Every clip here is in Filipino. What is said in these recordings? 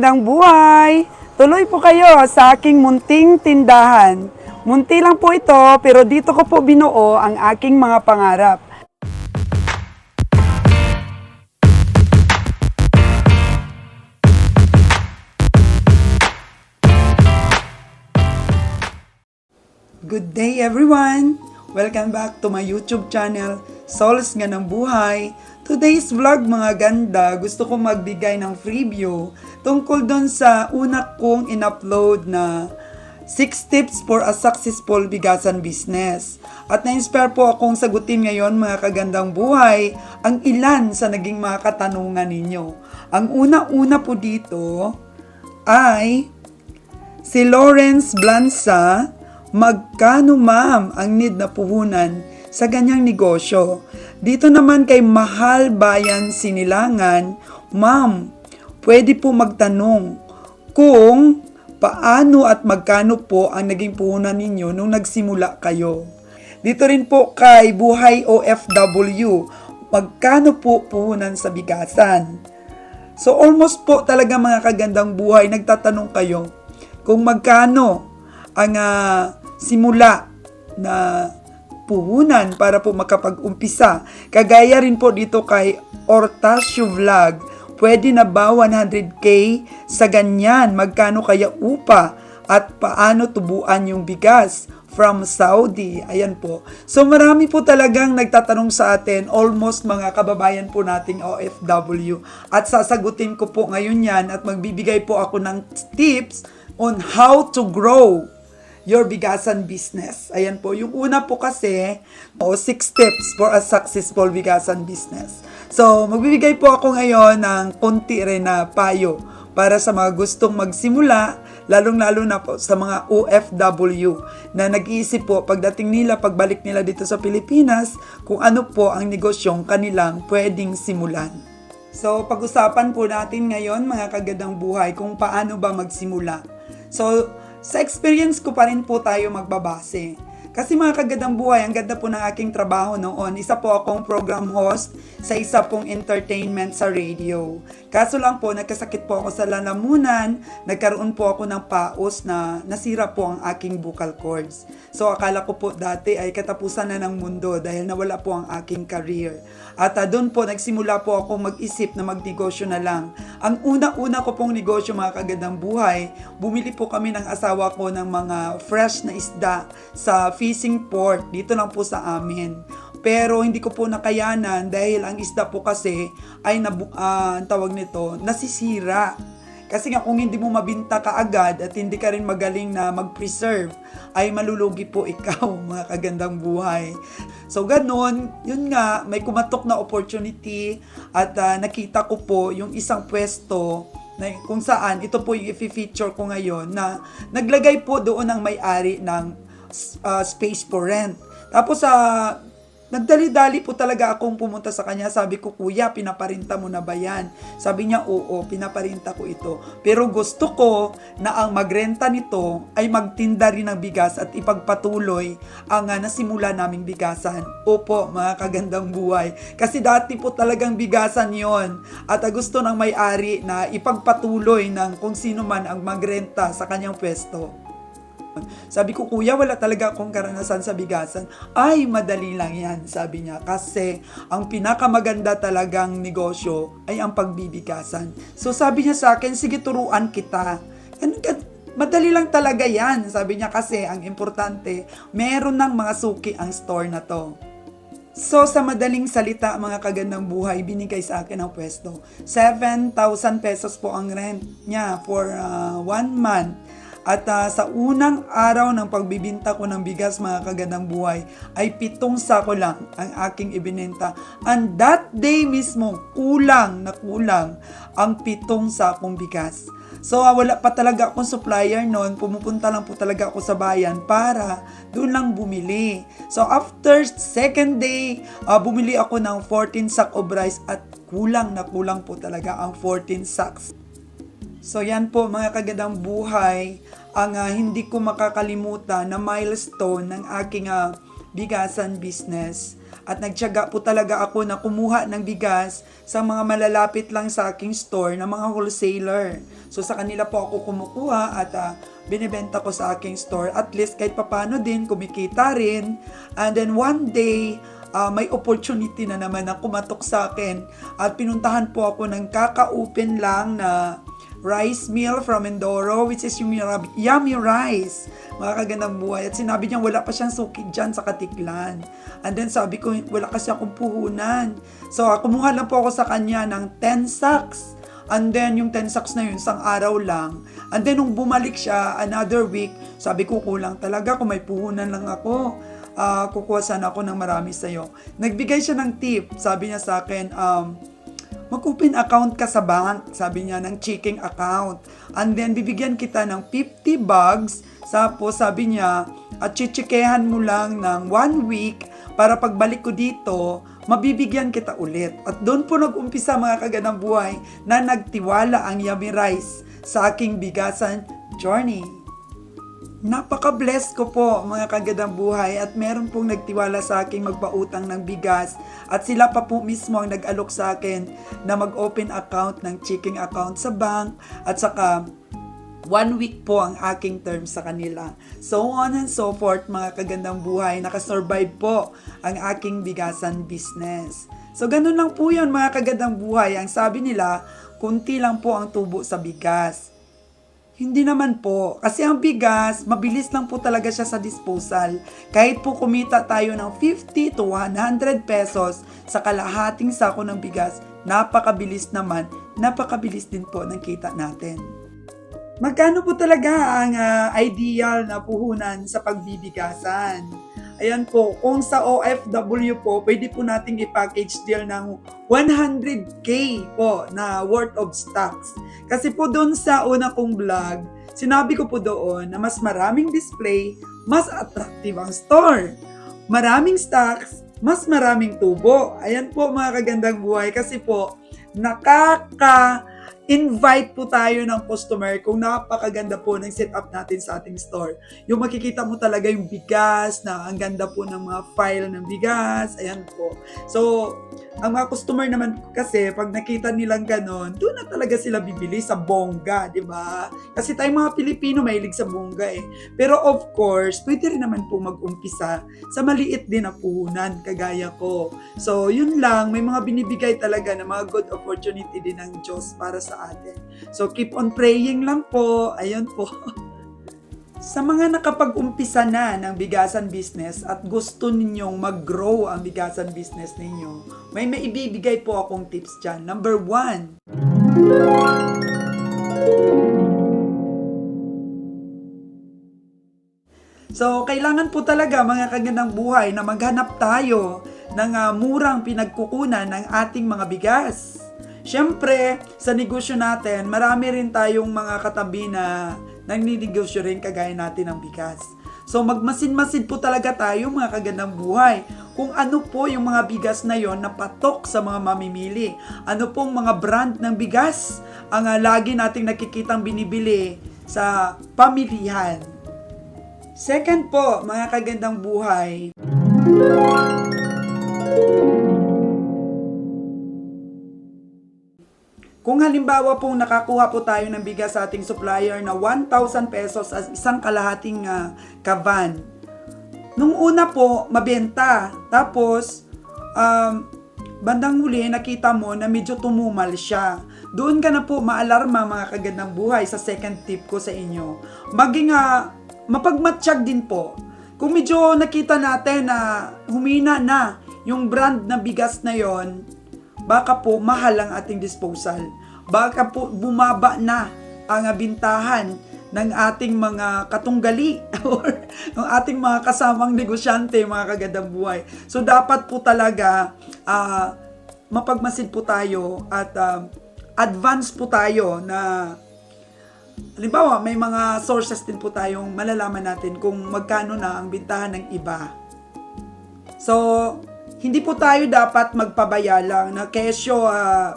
Magandang buhay! Tuloy po kayo sa aking munting tindahan. Munti lang po ito, pero dito ko po binuo ang aking mga pangarap. Good day everyone! Welcome back to my YouTube channel, Souls nga ng Buhay. Today's vlog mga ganda, gusto ko magbigay ng preview tungkol doon sa una kong in-upload na 6 tips for a successful bigasan business. At na-inspire po akong sagutin ngayon mga kagandang buhay ang ilan sa naging mga katanungan ninyo. Ang una-una po dito ay Si Lawrence Blanza, magkano ma'am ang need na puhunan sa ganyang negosyo? Dito naman kay Mahal Bayan Sinilangan, ma'am, pwede po magtanong kung paano at magkano po ang naging puhunan ninyo nung nagsimula kayo. Dito rin po kay Buhay OFW, magkano po puhunan sa bigasan? So almost po talaga mga kagandang buhay, nagtatanong kayo kung magkano ang ah, simula na puhunan para po makapag-umpisa. Kagaya rin po dito kay Ortasio Vlog, pwede na ba 100k sa ganyan? Magkano kaya upa? At paano tubuan yung bigas? from Saudi. Ayan po. So marami po talagang nagtatanong sa atin, almost mga kababayan po nating OFW. At sasagutin ko po ngayon yan at magbibigay po ako ng tips on how to grow your bigasan business. Ayan po. Yung una po kasi, o six tips for a successful bigasan business. So, magbibigay po ako ngayon ng konti rin na payo para sa mga gustong magsimula, lalong-lalo na po sa mga OFW na nag-iisip po pagdating nila, pagbalik nila dito sa Pilipinas, kung ano po ang negosyong kanilang pwedeng simulan. So, pag-usapan po natin ngayon mga kagadang buhay kung paano ba magsimula. So, sa experience ko pa rin po tayo magbabase. Kasi mga kagadang buhay, ang ganda po ng aking trabaho noon. Isa po akong program host sa isa pong entertainment sa radio. Kaso lang po, nagkasakit po ako sa lalamunan, nagkaroon po ako ng paos na nasira po ang aking vocal cords. So akala ko po dati ay katapusan na ng mundo dahil nawala po ang aking career. At uh, doon po, nagsimula po ako mag-isip na magnegosyo na lang. Ang una-una ko pong negosyo mga kagandang buhay, bumili po kami ng asawa ko ng mga fresh na isda sa fishing port dito lang po sa amin. Pero hindi ko po nakayanan dahil ang isda po kasi ay nabu- ah, ang tawag nito, nasisira. Kasi nga kung hindi mo mabinta ka agad at hindi ka rin magaling na mag-preserve, ay malulugi po ikaw mga kagandang buhay. So ganun, yun nga, may kumatok na opportunity at ah, nakita ko po yung isang pwesto na kung saan ito po yung i-feature ko ngayon na naglagay po doon ang may-ari ng uh, space for rent. Tapos sa Nagdali-dali po talaga akong pumunta sa kanya. Sabi ko, kuya, pinaparinta mo na ba yan? Sabi niya, oo, pinaparinta ko ito. Pero gusto ko na ang magrenta nito ay magtinda rin ng bigas at ipagpatuloy ang uh, nasimula naming bigasan. Opo, mga kagandang buhay. Kasi dati po talagang bigasan yon At uh, gusto ng may-ari na ipagpatuloy ng kung sino man ang magrenta sa kanyang pwesto. Sabi ko, kuya, wala talaga akong karanasan sa bigasan. Ay, madali lang yan, sabi niya. Kasi, ang pinakamaganda talagang negosyo ay ang pagbibigasan. So, sabi niya sa akin, sige, turuan kita. Ano, madali lang talaga yan, sabi niya kasi, ang importante, meron ng mga suki ang store na to. So, sa madaling salita, mga kagandang buhay, binigay sa akin ang pwesto. 7,000 pesos po ang rent niya for uh, one month. At uh, sa unang araw ng pagbibinta ko ng bigas mga kagandang buhay ay pitong sako lang ang aking ibinenta. And that day mismo, kulang na kulang ang pitong sakong bigas. So uh, wala pa talaga akong supplier noon, pumupunta lang po talaga ako sa bayan para doon lang bumili. So after second day, uh, bumili ako ng 14 sack of rice at kulang na kulang po talaga ang 14 sacks. So yan po mga kagandang buhay, ang uh, hindi ko makakalimutan na milestone ng aking uh, bigasan business At nagtyaga po talaga ako na kumuha ng bigas sa mga malalapit lang sa aking store na mga wholesaler. So sa kanila po ako kumukuha at ah, binibenta ko sa aking store. At least kahit papano din, kumikita rin. And then one day, ah, may opportunity na naman na kumatok sa akin. At pinuntahan po ako ng kaka-open lang na rice meal from Mindoro, which is yung yummy, rice. Mga kagandang buhay. At sinabi niya, wala pa siyang suki dyan sa Katiklan. And then sabi ko, wala kasi akong puhunan. So, kumuha lang po ako sa kanya ng 10 sacks. And then, yung 10 sacks na yun, isang araw lang. And then, nung bumalik siya, another week, sabi ko, kulang talaga kung may puhunan lang ako. Ah, kukuha sana ako ng marami sa'yo. Nagbigay siya ng tip. Sabi niya sa akin, um, mag-open account ka sa bank, sabi niya, ng checking account. And then, bibigyan kita ng 50 bucks. Tapos, sabi niya, at chichikehan mo lang ng one week para pagbalik ko dito, mabibigyan kita ulit. At doon po nag-umpisa mga kaganang buhay na nagtiwala ang Yummy Rice sa aking bigasan journey. Napaka-blessed ko po mga kagadang buhay at meron pong nagtiwala sa akin magpautang ng bigas at sila pa po mismo ang nag-alok sa akin na mag-open account ng checking account sa bank at saka one week po ang aking term sa kanila. So on and so forth mga kagandang buhay, nakasurvive po ang aking bigasan business. So ganun lang po yun mga kagandang buhay. Ang sabi nila, kunti lang po ang tubo sa bigas. Hindi naman po. Kasi ang bigas, mabilis lang po talaga siya sa disposal. Kahit po kumita tayo ng 50 to 100 pesos sa kalahating sako ng bigas, napakabilis naman, napakabilis din po ng kita natin. Magkano po talaga ang ah, ideal na puhunan sa pagbibigasan? Ayan po, kung sa OFW po, pwede po nating i-package deal ng 100k po na worth of stocks. Kasi po doon sa una kong vlog, sinabi ko po doon na mas maraming display, mas attractive ang store. Maraming stocks, mas maraming tubo. Ayan po mga kagandang buhay kasi po nakaka invite po tayo ng customer kung napakaganda po ng setup natin sa ating store. Yung makikita mo talaga yung bigas na ang ganda po ng mga file ng bigas. Ayan po. So, ang mga customer naman kasi pag nakita nilang ganon, doon na talaga sila bibili sa bongga, di ba? Kasi tayong mga Pilipino mahilig sa bongga eh. Pero of course, pwede rin naman po mag-umpisa sa maliit din na puhunan, kagaya ko. So, yun lang, may mga binibigay talaga na mga good opportunity din ng Diyos para sa atin. So, keep on praying lang po. Ayun po. Sa mga nakapag-umpisa na ng bigasan business at gusto ninyong mag-grow ang bigasan business ninyo, may maibibigay po akong tips dyan. Number one, So, kailangan po talaga mga kagandang buhay na maghanap tayo ng ah, murang pinagkukunan ng ating mga bigas. Siyempre, sa negosyo natin, marami rin tayong mga katabi na nagninegosyo rin kagaya natin ng bigas. So magmasin-masin po talaga tayo mga kagandang buhay kung ano po yung mga bigas na yon na patok sa mga mamimili. Ano pong mga brand ng bigas ang ah, lagi nating nakikitang binibili sa pamilihan. Second po, mga kagandang buhay, Kung halimbawa pong nakakuha po tayo ng bigas sa ating supplier na 1,000 pesos as isang kalahating ah, kavan. Nung una po, mabenta. Tapos, um, bandang huli, nakita mo na medyo tumumal siya. Doon ka na po maalarma mga kagandang buhay sa second tip ko sa inyo. Maging uh, mapagmatsyag din po. Kung medyo nakita natin na humina na yung brand na bigas na yon, baka po mahal ang ating disposal. Baka po bumaba na ang bintahan ng ating mga katunggali or ng ating mga kasamang negosyante, mga kagandang buhay. So dapat po talaga ah, mapagmasid po tayo at ah, advance po tayo na halimbawa may mga sources din po tayong malalaman natin kung magkano na ang bintahan ng iba. So, hindi po tayo dapat magpabaya lang na kesyo ah,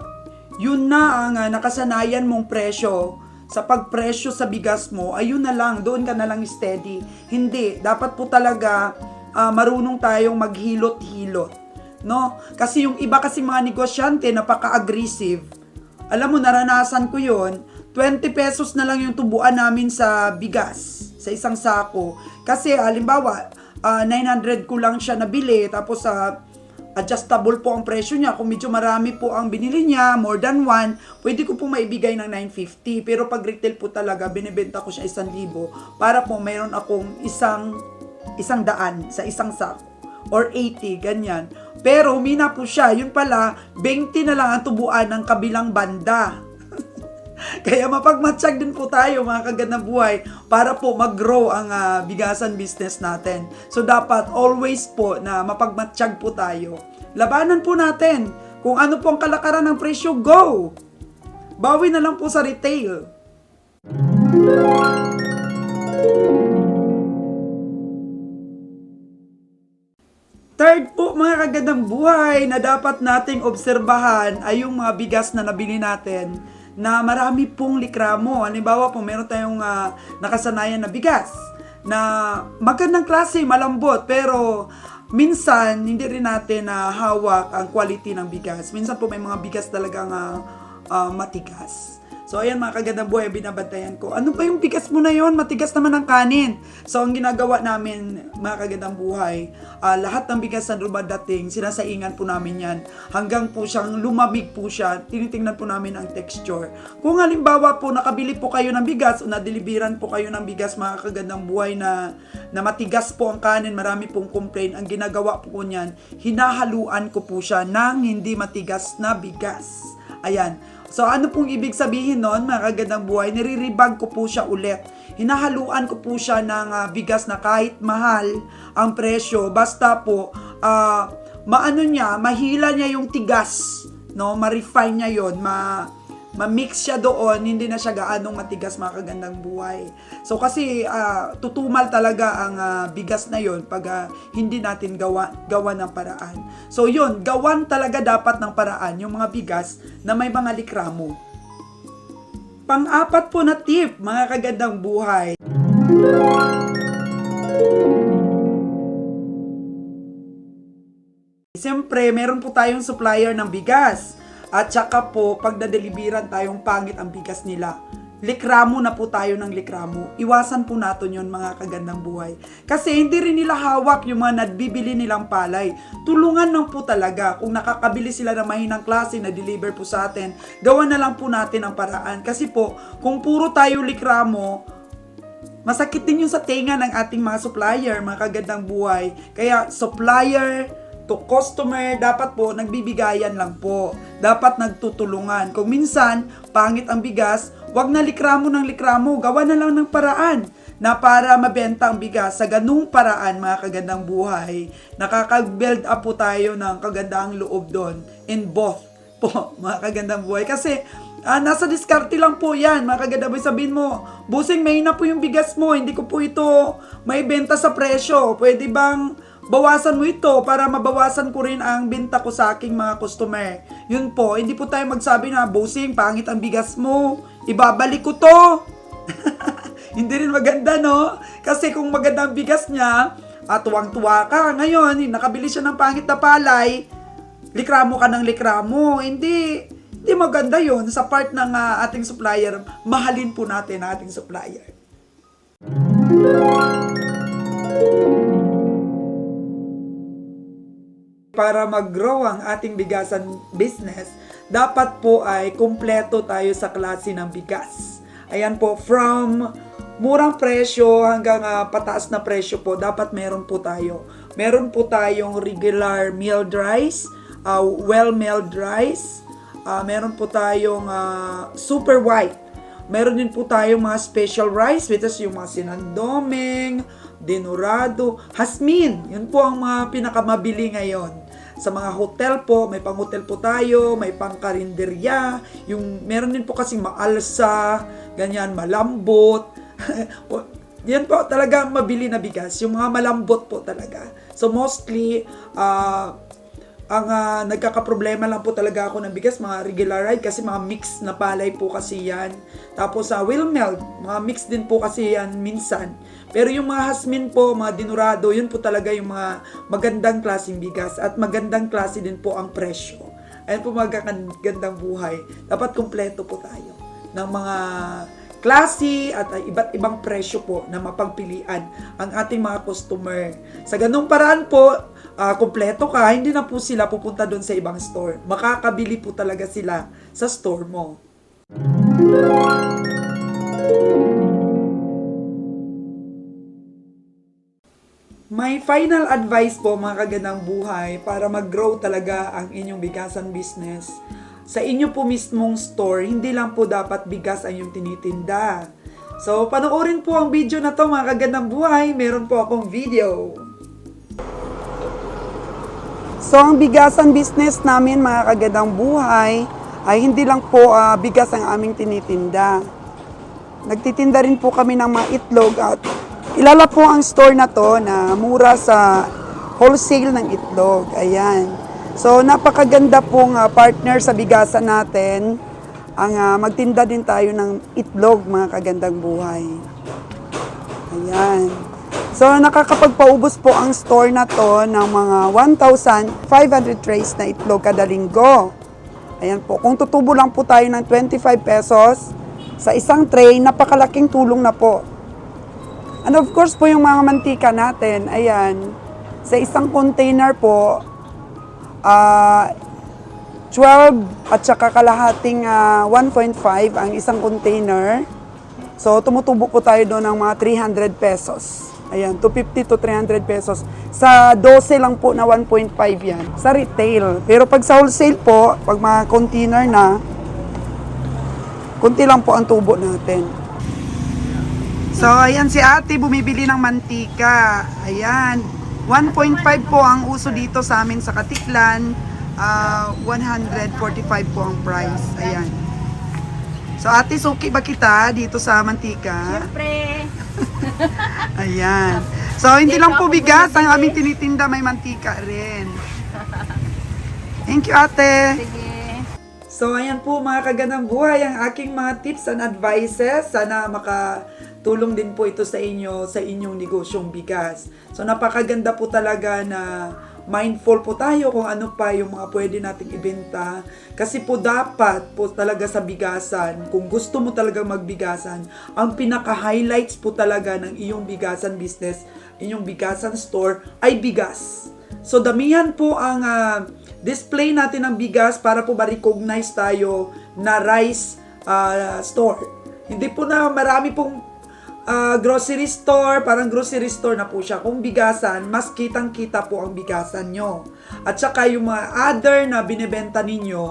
yun na ang ah, nakasanayan mong presyo sa pagpresyo sa bigas mo, ayun na lang, doon ka na lang steady. Hindi, dapat po talaga ah, marunong tayong maghilot-hilot. no? Kasi yung iba kasi mga negosyante napaka-aggressive. Alam mo, naranasan ko yon 20 pesos na lang yung tubuan namin sa bigas, sa isang sako. Kasi, halimbawa, ah, 900 ko lang siya nabili, tapos sa adjustable po ang presyo niya. Kung medyo marami po ang binili niya, more than one, pwede ko po maibigay ng 950. Pero pag retail po talaga, binibenta ko siya 1,000 para po mayroon akong isang isang daan sa isang sako or 80, ganyan. Pero humina po siya. Yun pala, 20 na lang ang tubuan ng kabilang banda. Kaya mapagmatsyag din po tayo mga kagandang buhay para po mag-grow ang ah, bigasan business natin. So dapat always po na mapagmatsyag po tayo. Labanan po natin. Kung ano po ang kalakaran ng presyo, go! Bawi na lang po sa retail. Third po mga kagandang buhay na dapat nating obserbahan ay yung mga bigas na nabili natin na marami pong likramo. Halimbawa po meron tayong ah, nakasanayan na bigas na magandang klase, malambot, pero minsan hindi rin natin na hawak ang quality ng bigas. Minsan po may mga bigas talagang ah, ah, matigas. So, ayan mga kagandang buhay, binabantayan ko. Ano ba yung bigas mo na yon? Matigas naman ang kanin. So, ang ginagawa namin, mga kagandang buhay, ah, lahat ng bigas na dumadating, sinasaingan po namin yan. Hanggang po siyang lumamig po siya, tinitingnan po namin ang texture. Kung halimbawa po, nakabili po kayo ng bigas o nadeliveran po kayo ng bigas, mga kagandang buhay, na, na matigas po ang kanin, marami pong complain. Ang ginagawa po ko niyan, hinahaluan ko po siya ng hindi matigas na bigas. Ayan. So, ano pong ibig sabihin nun, mga kagandang buhay? Niriribag ko po siya ulit. Hinahaluan ko po siya ng ah, bigas na kahit mahal ang presyo, basta po, ah, maano niya, mahila niya yung tigas, no? Ma-refine niya yon ma ma-mix siya doon, hindi na siya gaanong matigas mga kagandang buhay. So kasi ah, tutumal talaga ang ah, bigas na yon pag ah, hindi natin gawa, gawa ng paraan. So yun, gawan talaga dapat ng paraan yung mga bigas na may mga likramo. Pang-apat po na tip, mga kagandang buhay. Siyempre, meron po tayong supplier ng bigas. At saka po, pag nadeliveran tayong pangit ang bigas nila, likramo na po tayo ng likramo. Iwasan po natin yon mga kagandang buhay. Kasi hindi rin nila hawak yung mga nagbibili nilang palay. Tulungan lang po talaga. Kung nakakabili sila ng mahinang klase na deliver po sa atin, gawan na lang po natin ang paraan. Kasi po, kung puro tayo likramo, Masakit din yung sa tenga ng ating mga supplier, mga kagandang buhay. Kaya supplier to customer, dapat po nagbibigayan lang po. Dapat nagtutulungan. Kung minsan, pangit ang bigas, wag na likramo ng likramo, gawa na lang ng paraan na para mabenta ang bigas sa ganung paraan mga kagandang buhay. Nakaka-build up po tayo ng kagandang loob doon in both po, mga kagandang buhay. Kasi, ah, nasa diskarte lang po yan, mga kagandang buhay. Sabihin mo, busing may na po yung bigas mo, hindi ko po ito may benta sa presyo. Pwede bang bawasan mo ito para mabawasan ko rin ang benta ko sa aking mga customer. Yun po, hindi po tayo magsabi na, busing, pangit ang bigas mo, ibabalik ko to. hindi rin maganda, no? Kasi kung maganda ang bigas niya, at tuwang-tuwa ka. Ngayon, nakabili siya ng pangit na palay, likramo ka ng likramo. Hindi, hindi maganda yon sa part ng ah, ating supplier. Mahalin po natin ang ating supplier. Para mag-grow ang ating bigasan business, dapat po ay kumpleto tayo sa klase ng bigas. Ayan po, from murang presyo hanggang ah, pataas na presyo po, dapat meron po tayo. Meron po tayong regular milled rice, uh, well-milled rice, ah, meron po tayong ah, super white. Meron din po tayong mga special rice, which is yung mga sinandoming, dinurado, hasmin. Yun po ang mga pinakamabili ngayon. Sa mga hotel po, may pang hotel po tayo, may pang karinderya, yung meron din po kasing maalsa, ganyan, malambot. Yan po talaga mabili na bigas, yung mga malambot po talaga. So mostly, ah ang ah, nagkakaproblema lang po talaga ako ng bigas, mga regular ride kasi mga mix na palay po kasi yan. Tapos sa will melt, mga mix din po kasi yan minsan. Pero yung mga hasmin po, mga dinurado, yun po talaga yung mga magandang klaseng bigas at magandang klase din po ang presyo. Ayan po magagandang buhay. Dapat kumpleto po tayo ng mga klase at iba't ibang presyo po na mapagpilian ang ating mga customer. Sa ganung paraan po, ah, kumpleto ka, hindi na po sila pupunta doon sa ibang store. Makakabili po talaga sila sa store mo. My final advice po mga kagandang buhay para mag-grow talaga ang inyong bigasan business. Sa inyo po mismong store, hindi lang po dapat bigas ang inyong tinitinda. So, panoorin po ang video na to mga kagandang buhay. Meron po akong video. So, ang bigasan business namin mga kagandang buhay ay hindi lang po ah, bigas ang aming tinitinda. Nagtitinda rin po kami ng mga itlog at ilala po ang store na to na mura sa wholesale ng itlog. Ayan. So, napakaganda pong ah, partner sa bigasan natin. Ang ah, magtinda din tayo ng itlog, mga kagandang buhay. Ayan. So, nakakapagpaubos po ang store na to ng mga 1,500 trays na itlog kada linggo. Ayan po. Kung tutubo lang po tayo ng 25 pesos sa isang tray, napakalaking tulong na po. And of course po yung mga mantika natin, ayan, sa isang container po, ah 12 at saka kalahating ah, 1.5 ang isang container. So, tumutubo po tayo doon ng mga 300 pesos. Ayan, 250 to 300 pesos. Sa 12 lang po na 1.5 yan. Sa retail. Pero pag sa wholesale po, pag mga container na, kunti lang po ang tubo natin. So, ayan si ate bumibili ng mantika. Ayan. 1.5 po ang uso dito sa amin sa Katiklan. Ah, 145 po ang price. Ayan. So, ate, suki ba kita dito sa mantika? Siyempre. Ayan. So, hindi lang po bigas ang aming tinitinda, may mantika rin. Thank you, ate. Sige. So, ayan po mga kagandang buhay ang aking mga tips and advices. Sana makatulong din po ito sa inyo sa inyong negosyong bigas. So, napakaganda po talaga na mindful po tayo kung ano pa yung mga pwede nating ibenta. Kasi po dapat po talaga sa bigasan, kung gusto mo talaga magbigasan, ang pinaka-highlights po talaga ng iyong bigasan business, inyong bigasan store, ay bigas. So damihan po ang ah, display natin ng bigas para po ma-recognize tayo na rice ah, store. Hindi po na marami pong ah, grocery store, parang grocery store na po siya. Kung bigasan, mas kitang-kita po ang bigasan nyo. At saka yung mga other na binibenta ninyo,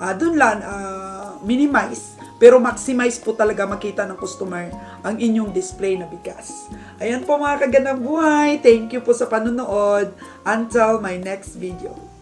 ah, dun lang, ah, minimize. Pero maximize po talaga makita ng customer ang inyong display na bigas. Ayan po mga kagandang buhay. Thank you po sa panonood. Until my next video.